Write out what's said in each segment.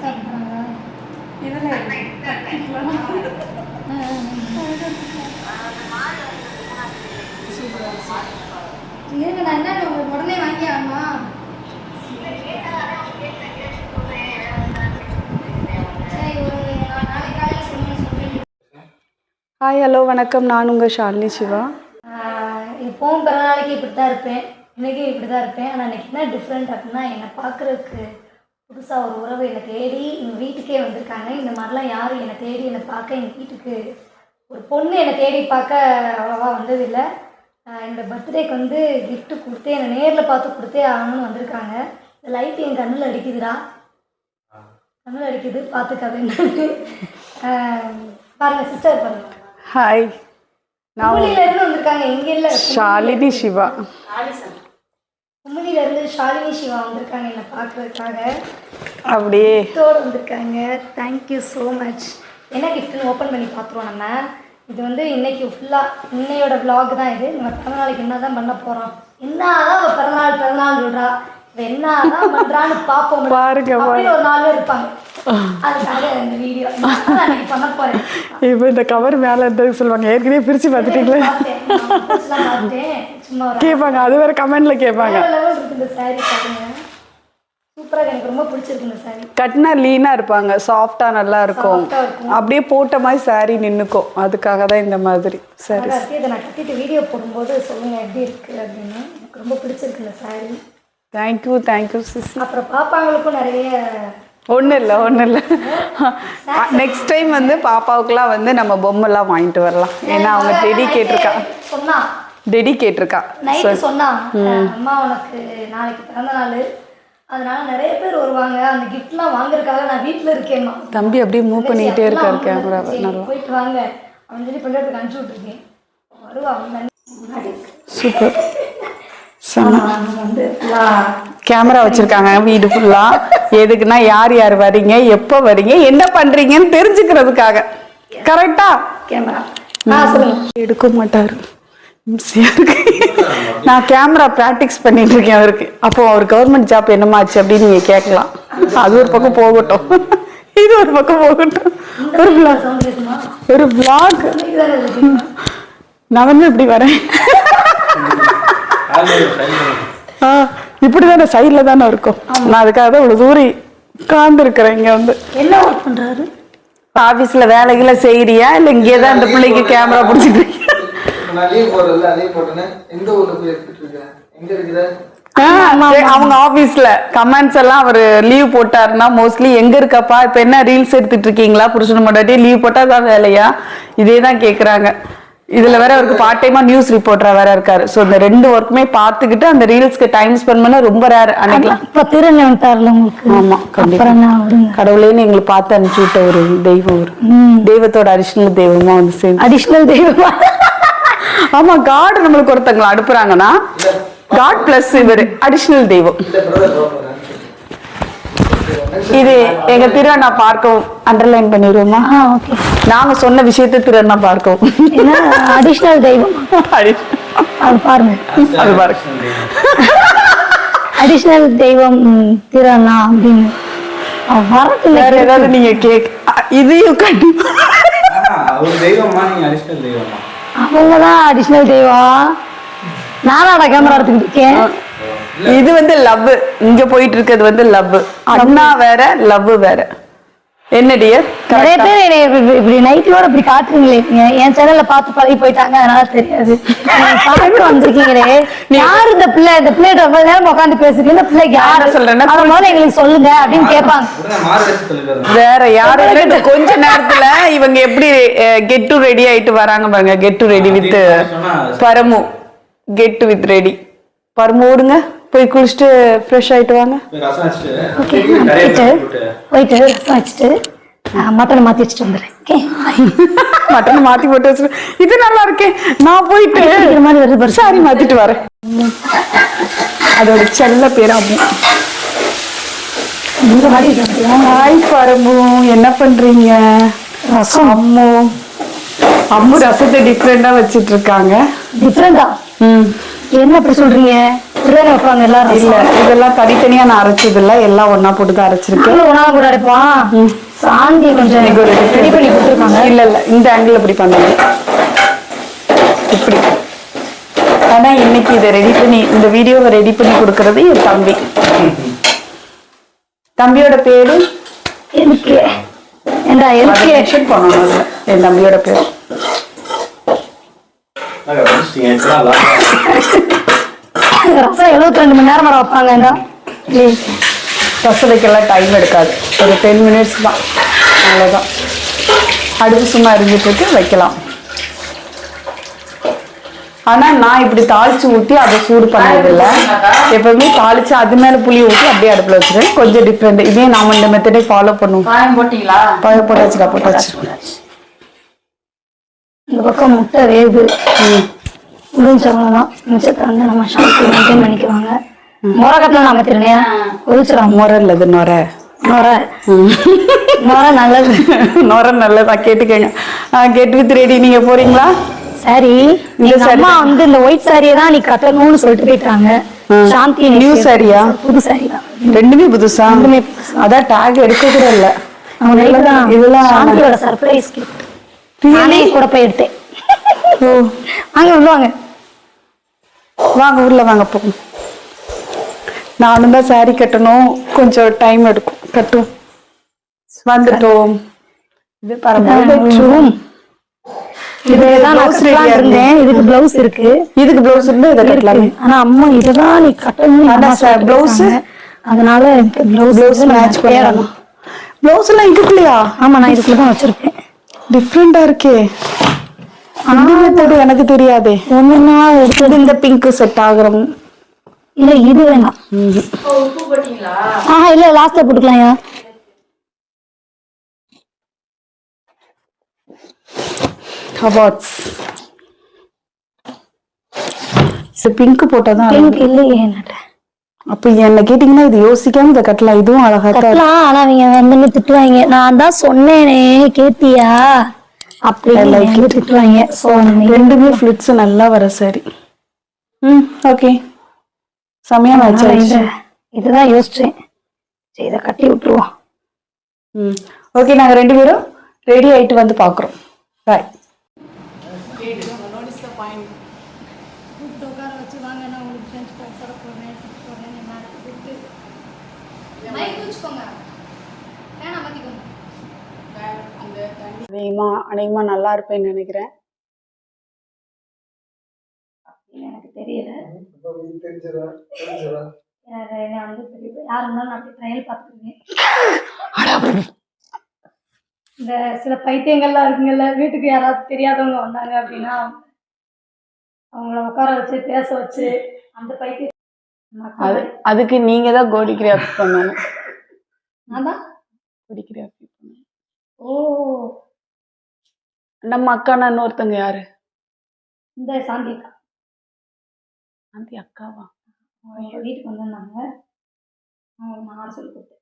சாப்பிட்றாங்க இருங்க நான் என்ன உடனே வாங்கி ஆகணுமா ஹாய் ஹலோ வணக்கம். நான் உங்கள் ஷாலினி சிவா. எப்பவும் பிறந்த நாளைக்கு இப்படி தான் இருப்பேன். இன்றைக்கும் இப்படி தான் இருப்பேன். ஆனால் இன்னைக்கு என்ன டிஃப்ரெண்ட் அப்படின்னா என்னை பார்க்குறதுக்கு புதுசாக ஒரு உறவு என்னை தேடி எங்கள் வீட்டுக்கே வந்திருக்காங்க. இந்த மாதிரிலாம் யாரும் என்னை தேடி என்னை பார்க்க எங்கள் வீட்டுக்கு ஒரு பொண்ணு என்னை தேடி பார்க்க அவ்வளோவா வந்ததில்லை. ஆஹ் என்னோட பர்த்டேக்கு வந்து gift கொடுத்து என்னை நேரில் பார்த்து கொடுத்தே ஆகணும்னு வந்திருக்காங்க. இந்த லைட் என் கண்ணில் அடிக்குதுடா. கண்ணில் அடிக்குது. பார்த்துக்காது என்னன்னு. ஆஹ் பாருங்க சிஸ்டர் பாருங்க. ஹாய் நான் வந்திருக்காங்க. இங்க இல்ல. ஷாலினி சிவா. கும்பலில இருந்து ஷாலினி சிவா வந்திருக்காங்க என்னை பார்க்கறதுக்காக. அப்படியே. கிஃப்டோடு வந்திருக்காங்க. தேங்க்யூ ஸோ மச் என்ன கிஃப்ட்னு ஓப்பன் பண்ணி பார்த்துருவோம் நம்ம. இது வந்து இன்னைக்கு ஃபுல்லாக இன்னையோட vlog தான் இது. நம்ம பிறந்த நாளைக்கு என்ன தான் பண்ண போகிறோம் என்னதான் அவ பிறந்தநாள் பிறந்தநாள் சொல்றா. இவ என்னதான் பண்றான்னு பார்ப்போம். பாருங்க, ஒரு பேர் இருப்பாங்க. அதுக்காக இந்த வீடியோ பண்ண போறேன். இப்போ இந்த கவர் மேலே இருந்தது சொல்லுவாங்க ஏற்கனவே பிரித்து பார்த்துட்டீங்களே. கேட்பாங்க அது வேறு கமெண்டில் கேட்பாங்க. கட்டினா லீனாக இருப்பாங்க சாஃப்டாக நல்லா இருக்கும். அப்படியே போட்ட மாதிரி saree நின்றுக்கும் அதுக்காக தான் இந்த மாதிரி சரி இதை நான் கட்டிட்டு வீடியோ போடும்போது சொல்லுங்க எப்படி இருக்கு அப்படின்னு. எனக்கு ரொம்ப பிடிச்சிருக்கு இந்த saree. தேங்க்யூ தேங்க்யூ சிஸ் அப்புறம் பாப்பாங்களுக்கும் நிறைய ஒன்றும் இல்லை ஒன்றும் இல்லை நெக்ஸ்ட் டைம் வந்து பாப்பாவுக்குலாம் வந்து நம்ம பொம்மைலாம் வாங்கிட்டு வரலாம். ஏன்னா அவங்க டெடி கேட்டிருக்கா சொன்னா. டெடி கேட்டிருக்கா சொன்னா. அம்மா உனக்கு நாளைக்கு பிறந்த நாள். அதனால நிறைய பேர் வருவாங்க. அந்த கிஃப்ட்லாம் வாங்குறதுக்காக நான் வீட்டில் இருக்கேம்மா. தம்பி அப்படியே மூவ் பண்ணிக்கிட்டே இருக்காரு நல்லா. போயிட்டு வாங்க. அப்படின்னு சொல்லி பள்ளியத்துக்கு அனுப்பிச்சு விட்டுருக்கேன். வருவா முன்னாடி சூப்பர் கேமரா வச்சிருக்காங்க வீடு ஃபுல்லா எதுக்குன்னா யார் யார் வரீங்க எப்போ வரீங்க என்ன பண்றீங்கன்னு தெரிஞ்சுக்கிறதுக்காக. கரெக்டா எடுக்க மாட்டாரு. நான் கேமரா ப்ராக்டிஸ் பண்ணிட்டு இருக்கேன் அவருக்கு. அப்போ அவர் கவர்மெண்ட் ஜாப் என்னமாச்சு அப்படின்னு நீங்க கேட்கலாம். அது ஒரு பக்கம் போகட்டும். இது ஒரு பக்கம் போகட்டும். ஒரு கேட்குமா ஒரு இருக்கு. நான் வந்து இப்படி வரேன். ஆ இப்படி தானே சைடில் தானே இருக்கும். நான் அதுக்காக தான் இவ்வளோ தூரம் உட்கார்ந்து இருக்கிறேன் இங்கே வந்து. என்ன ஒர்க் பண்றாரு? ஆஃபீஸில் வேலைகளை செய்கிறியா இல்லை இங்கே தான் இந்த பிள்ளைக்கு கேமரா பிடிச்சிட்டு அவங்க ஆபீஸ்ல கமெண்ட்ஸ் எல்லாம் அவர் லீவ் போட்டாருன்னா மோஸ்ட்லி எங்க இருக்கப்பா? இப்ப என்ன ரீல்ஸ் எடுத்துட்டு இருக்கீங்களா? புருஷன் முன்னாடி லீவ் போட்டா தான் வேலையா? இதே தான் கேக்குறாங்க. இதுல வேற அவருக்கு பார்ட் டைமா நியூஸ் ரிப்போர்ட்டரா வேற இருக்காரு. சோ இந்த ரெண்டு ஒர்க்குமே பார்த்துக்கிட்டு அந்த ரீல்ஸ்க்கு டைம் ஸ்பெண்ட் பண்ண ரொம்ப ரேர் அன்னைக்கெல்லாம். இப்ப திருநெல்வேலி வந்துட்டார்ல உங்களுக்கு. ஆமா கண்டிப்பா. கடவுளேன்னு எங்களுக்கு பார்த்து அனுப்பிச்சு விட்ட ஒரு தெய்வம் ஒரு தெய்வத்தோட அரிஷ்னல் தெய்வமா வந்து சேர்ந்து. அடிஷ்னல் தெய்வமா? ஆமா காட் நம்மளுக்கு ஒருத்தங்களை அனுப்புறாங்கன்னா காட் பிளஸ் இவர் அடிஷ்னல் தெய்வம். இது எங்க திருவண்ணா பார்க்கவும் அண்டர்லைன் பண்ணிடுவோமா? ஓகே நாங்க சொன்ன விஷயத்தை திருவண்ணா பார்க்கவும். என்ன அடிஷ்னல் தெய்வம்? அது பாருங்க. அது பாருங்க. அடிஷ்னல் தெய்வம் திறனா அப்படின்னு. வேற ஏதாவது நீங்க கேக் இதையும் கண்டிப்பா ஒரு தெய்வமா நீங்க அடிஷனல் தெய்வமா அவங்க தான் அடிஷ்னல் தெய்வம். நானாடா கேமரா எடுத்துக்கிட்டு இருக்கேன். இது வந்து லவ் இங்க போயிட்டு இருக்கிறது வந்து லவ் அண்ணா வேற லவ் வேற. என்ன டியர் நிறைய பேர் என்னை இப்படி- காட்டுறீங்களே நீங்க என் சேனல்ல பார்த்து பழகி போயிட்டாங்க அதனால தெரியாது. பார்த்து வந்திருக்கீங்களே. யார் இந்த பிள்ளை? இந்த பிள்ளைகிட்ட ரொம்ப நேரம் உட்காந்து பேசுறீங்க இந்த பிள்ளைக்கு நான் யாரு? சொல்றேன்னா, அதை முதல்ல எங்களுக்கு சொல்லுங்க அப்படின்னு கேட்பாங்க. வேற யாரும் இந்த கொஞ்ச நேரத்துல இவங்க எப்படி கெட் டு ரெடி ஆயிட்டு வராங்க பாருங்க. Get to ready with Paramu. Get to with ready Paramu ஓடுங்க. போய் குளிச்சுட்டு ஃப்ரெஷ் ஆயிட்டு வாங்க. வச்சுட்டு போயிட்டு போயிட்டு ரசம் வச்சுட்டு மட்டனை மாத்தி வச்சுட்டு வந்துடுறேன். ஓகே மட்டன் மாத்தி போட்டு வச்சு இது நல்லா இருக்கே. நான் போயிட்டு இந்த மாதிரி வருது. சாரி மாத்திட்டு வரேன். அதோட செல்ல பேர் அம்மு. ஹாய் பரமு என்ன பண்றீங்க? ரசம். அம்மு. அம்மு ரசத்தை டிஃப்ரெண்டா வச்சிட்டு இருக்காங்க. டிஃப்ரெண்டா ம். என்ன அப்படி சொல்றீங்க? இப்படிதானே வைப்பாங்க எல்லாரும். இல்ல இதெல்லாம் தனித்தனியா நான் அரைச்சது இல்ல எல்லாம் ஒண்ணா போட்டு தான் அரைச்சிருக்கேன் ஒன்றா கூட அடைப்போம் சாந்தி கொஞ்சம் ரெடி பண்ணி கொடுத்துருக்காங்க. இல்ல இல்ல இந்த ஆங்கிள் இப்படி பண்ணுங்க. இப்படி. ஆனா இன்னைக்கு இதை ரெடி பண்ணி இந்த வீடியோவை ரெடி பண்ணி கொடுக்கறது என் தம்பி. தம்பியோட பேரு எனக்கு ஏண்டா எனக்கு பண்ணணும். என் தம்பியோட பேரு ரசம் எழுபத்தி ரெண்டு மணி நேரம் வர வைப்பாங்க ரசம் வைக்கலாம் டைம் எடுக்காது. ஒரு டென் மினிட்ஸ் தான். அவ்வளோதான் அடுப்பு சும்மா இருந்துட்டு வைக்கலாம். ஆனா நான் இப்படி தாளிச்சு ஊத்தி அதை சூடு பண்ணது இல்ல. எப்பவுமே தாளிச்சு அது மேல புளி ஊத்தி அப்படியே அடுப்புல வச்சிருக்கேன் கொஞ்சம் டிஃப்ரெண்ட் இதே நாம இந்த மெத்தடே ஃபாலோ பண்ணுவோம். காயம் போட்டீங்களா? போட்டாச்சுக்கா போட்டாச்சு. இந்த பக்கம் முட்டை வேகுது முடிஞ்சவங்கலாம் மிச்சத்தை வந்து நம்ம ஷாம்பு மெயின்டைன் பண்ணிக்குவாங்க. முறக்கட்டில் நம்ம திருநேன் ஒழிச்சிடும் முறை இல்லது நொரை நுர நுர நல்லது. நொரை நல்லதா கேட்டுக்கங்க. Get with ready. நீங்க போறீங்களா? சரி. இந்த அம்மா வந்து இந்த ஒயிட் சாரியை தான் நீ கட்டணும்னு சொல்லிட்டு போயிட்டாங்க. சாந்தி saree ஆ? புது சாரி தான். ரெண்டுமே புதுசா? ரெண்டுமே அதான் டேக் எடுக்க கூட இல்ல. இதெல்லாம் சர்ப்ரைஸ் கிஃப்ட் நானே கூட போய் எடுத்தேன். ஓ. வாங்க உள்ளவாங்க வாங்க. உள்ள வாங்க போகும் நானும் தான் saree கட்டணும். கொஞ்சம் டைம் எடுக்கும். கட்டும் வந்துட்டோம். இது பரவாயில்ல ரூம் இதுதான் நான் blouse கட்டலாம்னு ready-ஆ இருந்தேன். இதுக்கு பிளவுஸ் இருக்கு. இதுக்கு ப்ளவுஸ் இருந்தா இதை கட்டலாம். ஆனா அம்மா இதுதான் நீ கட்டணும் blouse? அதனால எனக்கு பிளவுஸ் ப்ளவுஸ் மேட்ச் பண்ணலாம் ப்ளவுஸ் எல்லாம் இதுக்குள்ளயா? ஆமா நான் இதுக்குள்ள தான் வச்சிருக்கேன். டிஃப்ரெண்டா இருக்கே. எனக்கு தெரியாதே. ஒண்ணுன்னா எடுத்து இது இந்த பிங்க் செட் ஆகுறோம். இல்ல இது வேணாம். ஆஹா இல்ல லாஸ்ட்ல போட்டுக்கலாம் அவார்ட்ஸ் பிங்க் போட்டாதான் பிங்க் இல்லையே என்னட்ட அப்ப என்ன கேட்டீங்கன்னா இது யோசிக்காம இதை கட்டலாம் இதுவும் அழகா. கட்டலாம் ஆனா அவங்க வந்து திட்டுவாங்க. நான் தான் சொன்னேனே கேட்டியா? அப்படின்னு திட்டுவாங்க. சோ ரெண்டுமே ஃபிளிட்ஸ் நல்லா வர சரி. ம். ஓகே. செமையா மேட்ச் இதுதான் யோசிச்சேன். சரி இதை கட்டி விட்டுருவோம். ம். ஓகே நாங்க ரெண்டு பேரும் ரெடி ஆயிட்டு வந்து பாக்குறோம். பாய் உட்கார வச்சு வாங்க நான் உங்களுக்கு ஃப்ரெண்ட்ஸ் ஃப்ரெண்ட்ஸோட போடுறேன் போடுறேன் என்ன கூப்பிட்டு. மைக் வச்சுக்கோங்க. ஃபேன் அமர்த்திக்கோங்க. அநேகமா அநேகமா நல்லா இருப்பேன்னு நினைக்கிறேன். எனக்கு தெரியல. என்ன வந்து தெரியல. யார் இருந்தாலும் நான் ட்ரையல் பார்த்துருக்கேன் இந்த சில பைத்தியங்கள்லாம் இருக்குங்கல்ல வீட்டுக்கு யாராவது தெரியாதவங்க வந்தாங்க அப்படின்னா அவங்கள உட்கார வச்சு பேச வச்சு அந்த பைத்தியம் அது அதுக்கு நீங்க தான் கோடிகிராஃபி பண்ணணும். நான் தான்? கோடிகிராஃபி பண்ணணும். ஓ. நம்ம அக்கானா இன்னொருத்தங்க யாரு? இந்த சாந்தி அக்கா ஆண்டி அக்காவா வீட்டுக்கு வந்திருந்தாங்க. அவங்களுக்கு நான் சொல்லி கொடுத்தேன்.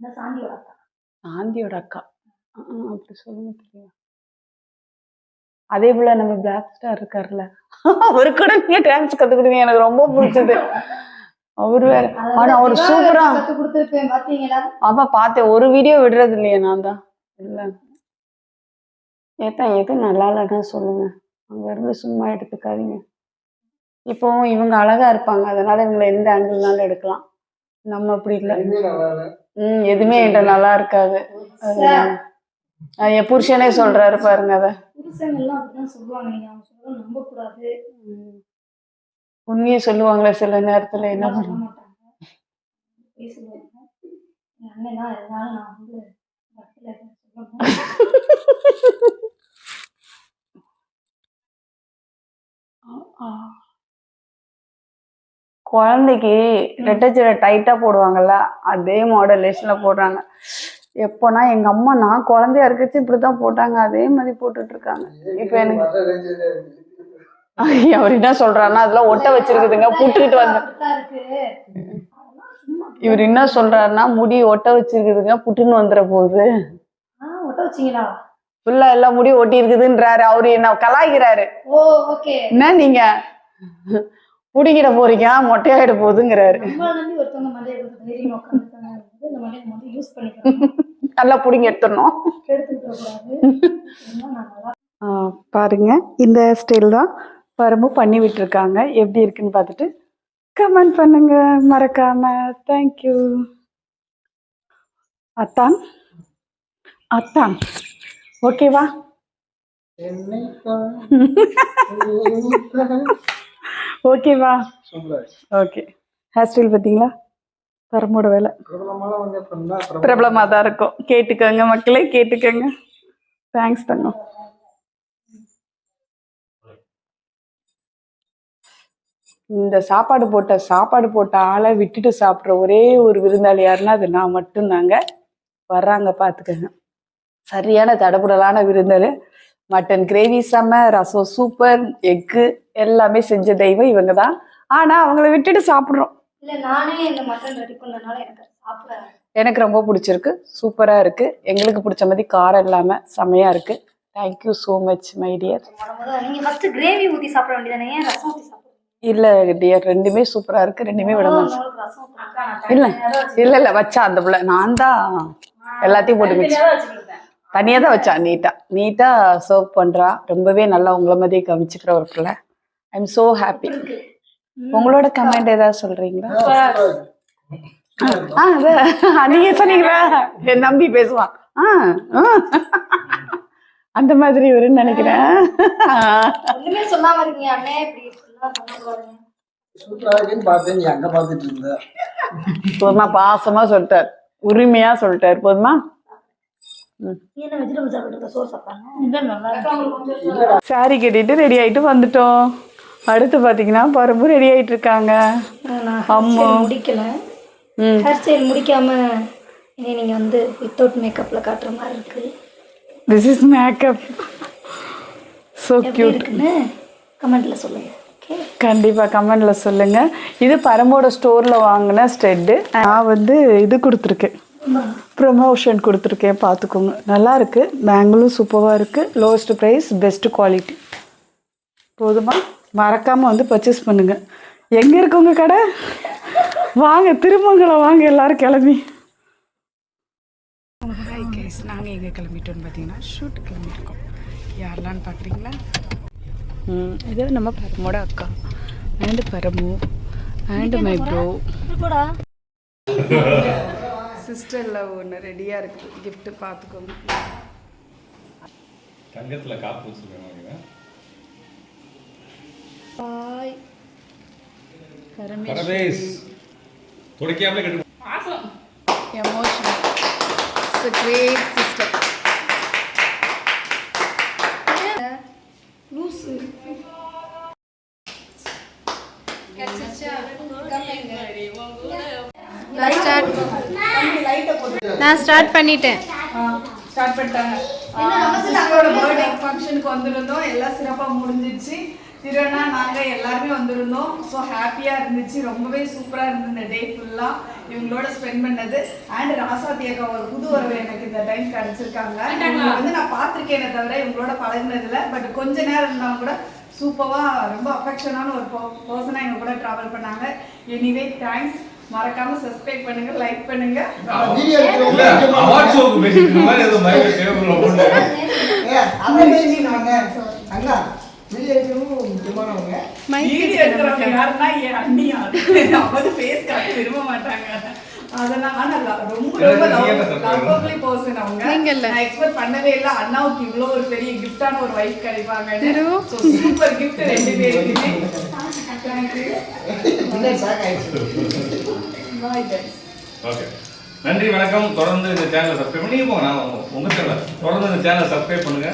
இந்த சாந்தியோட அக்கா. ஆந்தியோட அக்கா. அப்படி சொல்லுங்க தெரியும்? அதே போல நம்ம பிளாக் ஸ்டார் இருக்கார்ல அவரு கூட நீங்க டான்ஸ் கத்து கொடுங்க எனக்கு ரொம்ப பிடிச்சது. அவரு வேற. ஆனா அவர் சூப்பரா ஆமா பார்த்தேன் ஒரு வீடியோ விடுறது இல்லையே நான் தான். இல்ல. ஏத்தா எது நல்லா இல்லைன்னா சொல்லுங்க. அங்க இருந்து சும்மா எடுத்துக்காதீங்க. இப்போ இவங்க அழகா இருப்பாங்க. அதனால இவங்களை எந்த ஆங்கிள்னாலும் எடுக்கலாம். நம்ம அப்படி இல்லை. ம் எதுவுமே என்கிட்ட நல்லா இருக்காது. என் புருஷனே சொல்றாரு பாருங்க அத. புருஷங்கள்லாம் அப்படிதான் சொல்லுவாங்க. நீங்க அவங்க சொல்ல நம்ப கூடாது உண்மையை சொல்லுவாங்களே சில நேரத்துல என்ன பண்ணுவோம் மாட்டாங்க. பேசுவாங்க அண்ணன் தான் இருந்தாலும் நான் வந்து பஸ்ல சொல்லணும். குழந்தைக்கு ரெட்டச்சீரை டைட்டா போடுவாங்கல்ல அதே மாடலேஷன்ல போடுறாங்க. எப்போனா எங்க அம்மா நான் குழந்தையா இருக்கச்சு இப்படிதான் போட்டாங்க. அதே மாதிரி போட்டுட்டு இருக்காங்க இப்ப எனக்கு அவர் என்ன சொல்றாருன்னா அதெல்லாம் ஒட்ட வச்சிருக்குதுங்க. புட்டுக்கிட்டு வந்து இவர் என்ன சொல்றாருன்னா முடி ஒட்ட வச்சிருக்குதுங்க. புட்டுன்னு வந்துட போகுது ஃபுல்லா எல்லா முடியும் ஒட்டி இருக்குதுன்றாரு அவரு என்ன கலாய்க்கிறாரு. என்ன நீங்க? புடிங்கிட போறீங்க. மொட்டையாயிட போகுதுங்கிறாரு இந்த மண்டையை வந்து யூஸ் பண்ணிக்கிறோம். நல்லா புடிங்கி எடுத்துடணும். ஆ, பாருங்க இந்த ஸ்டைல் தான் பரம்பு பண்ணி விட்டுருக்காங்க. எப்படி இருக்குன்னு பார்த்துட்டு கமெண்ட் பண்ணுங்க. மறக்காம. தேங்க்யூ அத்தான். அத்தான். ஓகேவா என்னை ஓகேவா ஓகே ஹேர் ஸ்டைல் பார்த்தீங்களா? பரம்போட வேலை. பிரபலமாக தான் இருக்கும். கேட்டுக்கோங்க மக்களே கேட்டுக்கோங்க. தேங்க்ஸ் தங்கம். இந்த சாப்பாடு போட்ட சாப்பாடு போட்ட ஆளை விட்டுட்டு சாப்பிட்ற ஒரே ஒரு விருந்தாளி யாருன்னா அது நான் மட்டும்தாங்க. வர்றாங்க பார்த்துக்கங்க. சரியான தடபுடலான விருந்தாளி. மட்டன் கிரேவி செம்ம ரசம் சூப்பர் எக்கு எல்லாமே செஞ்ச தெய்வம் இவங்க தான் ஆனால் அவங்கள விட்டுட்டு சாப்பிட்றோம். எனக்கு ரொம்ப பிடிச்சிருக்கு. சூப்பராக இருக்குது எங்களுக்கு பிடிச்ச மாதிரி காரம் இல்லாமல் செமையாக இருக்குது thank you so much my dear இல்லை டியர் ரெண்டுமே சூப்பராக இருக்குது ரெண்டுமே விட மாட்டேன். இல்லை இல்லை இல்லை வச்சா அந்த பிள்ளை. நான் தான் எல்லாத்தையும் போட்டு மிக்ஸ் தனியாக தான் வச்சா நீட்டாக நீட்டாக சர்வ் பண்ணுறா ரொம்பவே நல்லா உங்களை மாதிரியே கவனிச்சுக்கிற ஒரு பிள்ளை. ஐ எம் ஸோ ஹாப்பி உங்களோட கமெண்ட் ஏதாவது சொல்கிறீங்களா ஆ நீங்க சொன்னீங்களா என் நம்பி பேசுவான். அந்த மாதிரி வரும்னு நினைக்கிறேன். சொல்லாம இருக்கீங்க அண்ணே. போதுமா. பாசமா சொல்லிட்டார். உரிமையா சொல்லிட்டார். போதுமா? சாரி கட்டிட்டு ரெடி ஆயிட்டு வந்துட்டோம். அடுத்து பாத்தீங்கன்னா பரம்பு ரெடி ஆயிட்டு இருக்காங்க அம்மா. முடிக்கல. ஹேர் ஸ்டைல் முடிக்காம இனி நீங்க வந்து வித்தவுட் மேக்கப்ல காட்டுற மாதிரி இருக்கு. This is makeup so cute இருக்குன்னு கமெண்ட்ல சொல்லுங்க. ஓகே கண்டிப்பா கமெண்ட்ல சொல்லுங்க. இது பரம்போட ஸ்டோர்ல வாங்கின ஸ்டெட்டு நான் வந்து இது கொடுத்துருக்கேன். ப்ரொமோஷன் கொடுத்துருக்கேன் பார்த்துக்கோங்க நல்லா இருக்கு. பேங்கிளும் சூப்பராக இருக்கு. லோவஸ்ட் ப்ரைஸ் பெஸ்ட் குவாலிட்டி போதுமா? மறக்காம வந்து பர்ச்சேஸ் பண்ணுங்க. எங்க இருக்கு உங்க கடை? வாங்க திருமங்கலம் வாங்க எல்லாரும் கிளம்பி. ஹாய் கேஸ் நாங்கள் எங்கே கிளம்பிட்டோம்னு பார்த்தீங்கன்னா ஷூட் கிளம்பியிருக்கோம். யாரெல்லாம்னு பார்க்குறீங்களா ம் இது நம்ம பரமோட அக்கா. And Paramu. And my bro சிஸ்டரில் ஒன்று ரெடியாக இருக்குது. Gift பார்த்துக்கோங்க தங்கத்துல காப்பு வச்சுருக்காங்க பாய். பரதேஷ் துடைக்காமலே கட்டு எமோஷனல் கிரேட் சிஸ்டர் லூசு நான் ஸ்டார்ட் பண்ணிட்டேன். ஸ்டார்ட் பண்ணிட்டாங்க. சிஸ்டரோட பர்த்டே ஃபங்க்ஷனுக்கு வந்திருந்தோம். எல்லாம் சிறப்பாக முடிஞ்சிருச்சு திருவண்ணா நாங்கள் எல்லாருமே வந்திருந்தோம். ஸோ ஹாப்பியாக இருந்துச்சு. ரொம்பவே சூப்பராக இருந்தது இந்த டே ஃபுல்லாக இவங்களோட ஸ்பெண்ட் பண்ணது. அண்ட் ராசாத்தி அக்கா ஒரு புது உறவு எனக்கு இந்த டைம் கிடைச்சிருக்காங்க. இவங்களை வந்து நான் பார்த்துருக்கேனே தவிர இவங்களோட பழகுனதில்ல. பட் கொஞ்ச நேரம் இருந்தாலும் கூட சூப்பராக ரொம்ப அஃபெக்ஷனான ஒரு பர்சனாக எங்க கூட ட்ராவல் பண்ணாங்க. எனிவே தேங்க்ஸ் மறக்காம சப்ஸ்கிரைப் பண்ணுங்க லைக் பண்ணுங்க. அவார்ட் ஷோக்கு யாருன்னா என் அண்ணியா அவங்க காட்ட விரும்ப மாட்டாங்க. அதெல்லாம் ஆனா ரொம்ப ரொம்ப? லவ்வபிளி பர்சன் அவங்க. நீங்க இல்ல. நான் எக்ஸ்பெக்ட் பண்ணவே இல்லை. அண்ணாவுக்கு இவ்வளோ ஒரு பெரிய கிஃப்டான ஒரு வைஃப் கிடைப்பாங்க. சூப்பர் கிஃப்ட் ரெண்டு பேருக்குமே. நன்றி வணக்கம். தொடர்ந்து இந்த சேனலை சப்ஸ்கிரைப் பண்ணி போங்க நான் உங்க சேனல் தொடர்ந்து இந்த சேனலை சப்ஸ்கிரைப் பண்ணுங்க.